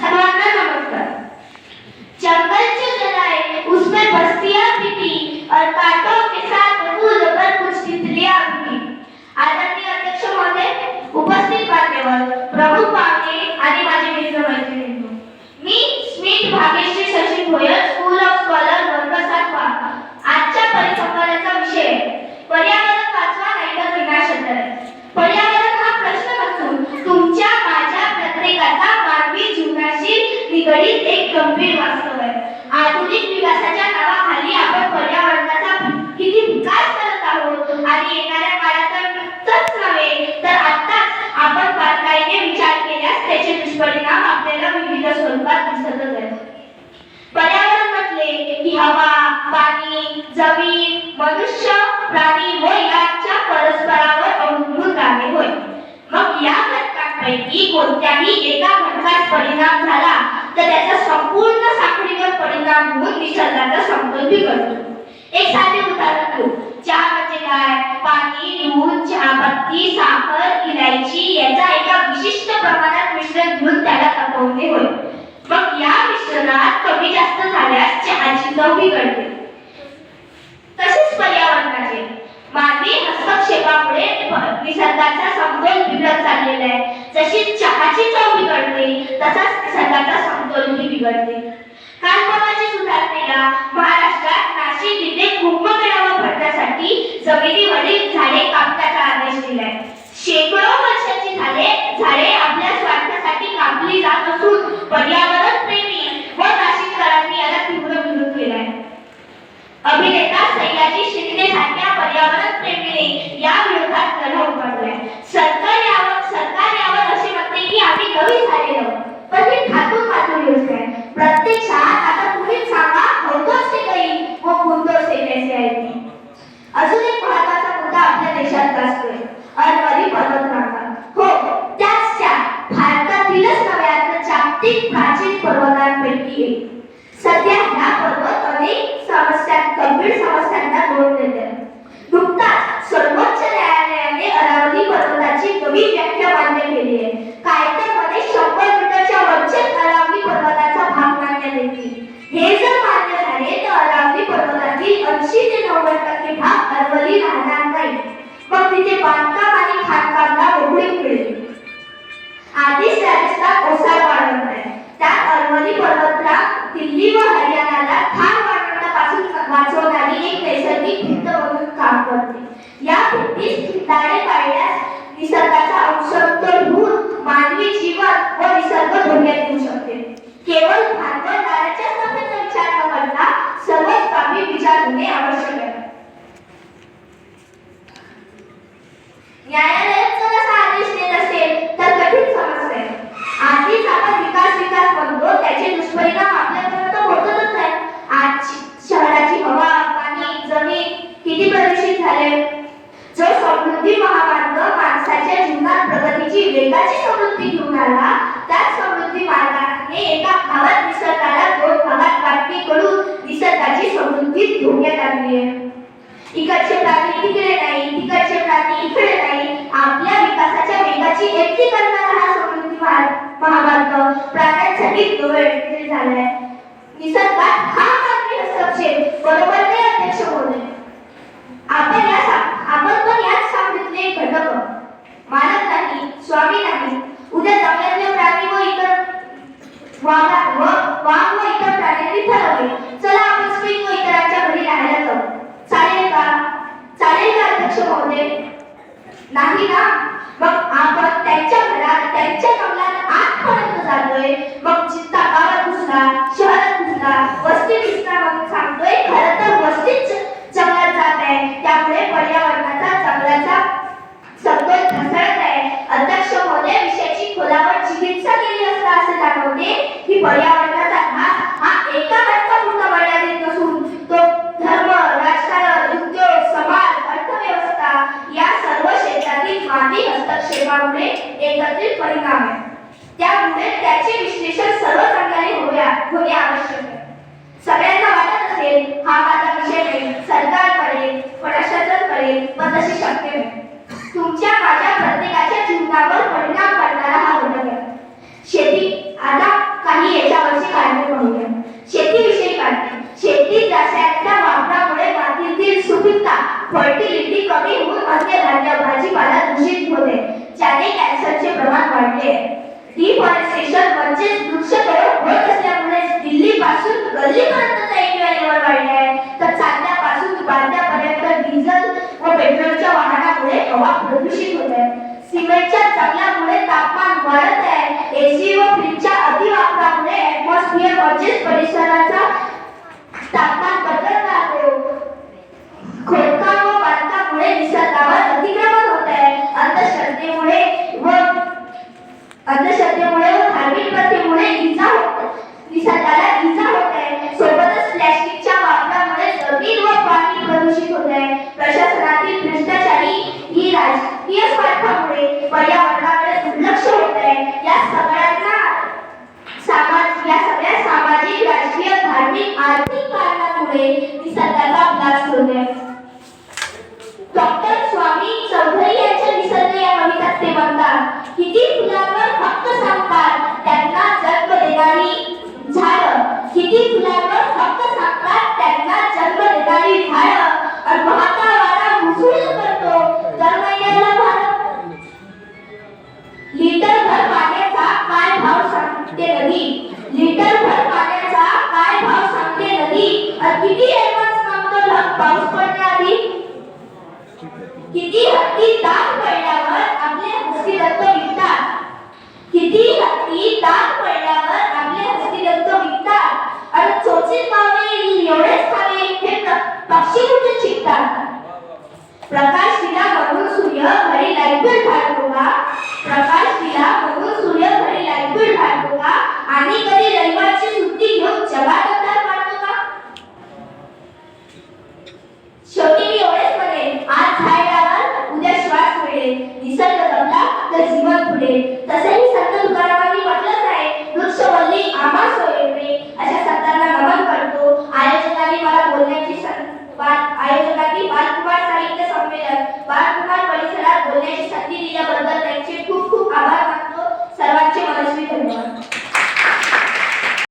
सर्वांना नमस्कार म्हटले हवा पाणी जमीन मनुष्य प्राणी व यांच्या परस्परावर अवलंबून राहणे होय. मग या घटकांपैकी कोणत्याही एका घटकास परिणाम झाला तर त्याचा संपूर्ण साखळी परिणाम होऊन निसर्गाचा समतोल बिघडतो एक साधे उदाहरण घेऊ चहा म्हणजे काय पाणी दूध चहापत्ती साखर इलायची याचा एका विशिष्ट प्रमाणात मिश्रण घेऊन त्याला तापवणे होय मग या मिश्रणात कमी जास्त झाल्यास चहाची चव बिघडते तसेच पर्यावरणाचे. मानवी हस्तक्षेपामुळे निसर्गाचा समतोल बिघडत चाललेला आहे. जशी चहाची चव बिघडते तसाच निसर्गाचा समतोलही बिघडते. काल सुधारणेला महाराष्ट्रात नाशिक येथे कुंभमेळावा भरण्यासाठी जमिनीवरील झाडे कापण्याचा आदेश दिलाय. शेकडो वर्षाची झाडे झाडे आपल्या स्वार्थासाठी कापली जात असून पर्यावरण तर प्राचीन पर्वतांपैकी एक. सध्या हा पर्वत अनेक समस्या गंभीर समस्यांना तोंड देते. नुकताच सर्वोच्च न्यायालयाने अरावली पर्वताची नवीन व्याख्या मान्य केली आहे. कायद्यामध्ये शंभर मीटरच्या वरचेच अरावली पर्वताचा भाग मानण्यात येतील हे जर मान्य झाले तर अरावली पर्वतातील ऐंशी ते नव्वद टक्के भाग अरवली राहणार नाही मग तिथे बांधकाम आणि खाणकामला मोकळीक मिळेल. आधीच राजस्थान ओसाड वाढवत आहे. त्यात अरवली पर्वतरांग दिल्ली व हरियाणाला थार वाढवण्यापासून वाचवणारी एक नैसर्गिक भिंत म्हणून काम करते. या भिंतीस खिंडाळे पाळल्यास निसर्गाचा अंशतोल होऊन मानवी जीवन व निसर्ग धोक्यात येऊ शकते केवळ भांडवलदाराच्या नफ्याचा विचार न करता सर्वच बाबी विचार होणे आवश्यक आहे न्यायालयात जर असा आदेश देत असेल तर कठीण समस्या आहे आधीच आपण विकास विकास म्हणतो त्याचे दुष्परिणाम आपल्यापर्यंत पोहोचतच आहे आज शहराची हवा पाणी जमीन किती प्रदूषित झाले जो समृद्धी महामार्ग माणसाच्या जीवनात प्रगतीची वेगाची समृद्धी घेऊन आला त्याच समृद्धी मार्गाने एका भागात निसर्गाला दोन भागात वाटणी करून निसर्गाची समृद्धी धोक्यात आणली आहे इकडचे प्राणी तिकडे नाही तिकडचे प्राणी नाही आपल्या विकासाच्या वेगाची एकटी करणारा हा समृद्धी मार्ग- महामार्ग प्राण्यांसाठी दुर्वेळ झालाय. निसर्गात हा मानवी हस्तक्षेप बरोबर ते अध्यक्ष महोदय आपण या आपण पण याच साखळीतले एक घटक. आहोत. मालक नाही स्वामी नाही उद्या जंगलातले प्राणी व इतर वाघा व वाघ व इतर प्राण्यांनी ठरवले. चला आपण स्पेन व इतरांच्या घरी राहायला जाऊ. चालेल का? चालेल का अध्यक्ष महोदय? नाही ना? मग आपण त्यांच्या घरात त्यांच्या कमलात आजपर्यंत जातोय. मग चिंता गावात घुसला शहरात घुसला वस्ती घुसला मग सांगतोय खरं तर वस्तीच जंगलात जात आहे. त्यामुळे पर्यावरणाचा जंगलाचा समतोल ढासळत आहे. अध्यक्ष महोदय विषयाची खोलावर चिकित्सा केली असता असे दाखवते की पर्यावरणाचा ढास हा एका घटकापुरता मर्यादित नसून तो धर्म राजकारण उद्योग समाज अर्थव्यवस्था या मानवी हस्तक्षेपामुळे एकत्रित परिणाम आहे. त्यामुळे त्याचे विश्लेषण सर्व सर्वसाधारण होणे होणे आवश्यक आहे. सगळ्यांना वाटत असेल हा माझा विषय नाही सरकार करेल प्रशासन करेल पण तशी शक्य नाही तुमच्या माझ्या प्रत्येकाच्या जीवनावर परिणाम करणारा हा घटक कमी होऊन अन्न धान्य भाजीपाला दूषित होते. ज्याने कॅन्सरचे प्रमाण वाढले. डिफॉरेस्टेशन म्हणजेच वृक्षतोड होत असल्यामुळे दिल्ली पासून गल्लीपर्यंतचा AQI लेवल वाढले आहे. तर चांदण्यापासून बांधण्यापर्यंत डिझेल व पेट्रोलच्या वाहनामुळे हवा प्रदूषित होते. सिमेंटच्या जंगलामुळे तापमान वाढत आहे. एसी व फ्रीजच्या अतिवापरामुळे ऍटमॉस्फिअर म्हणजेच परिसराचा तापमान बदलत राहतो राजकीय स्वार्थामुळे पर्यावरणाकडे दुर्लक्ष होत आहे. या सगळ्यांना समाज या सगळ्या सामाजिक राजकीय धार्मिक आर्थिक कारणामुळे निसर्गाचा विनाश होतोय डॉक्टर किती ऍडव्हान्स मागतो पाऊस पडण्याआधी? किती हत्ती दात पडल्यावर आपले हस्ती रक्त विकतात? किती हत्ती दात पडल्यावर आपले हस्ती रक्त विकतात? आणि चोचीत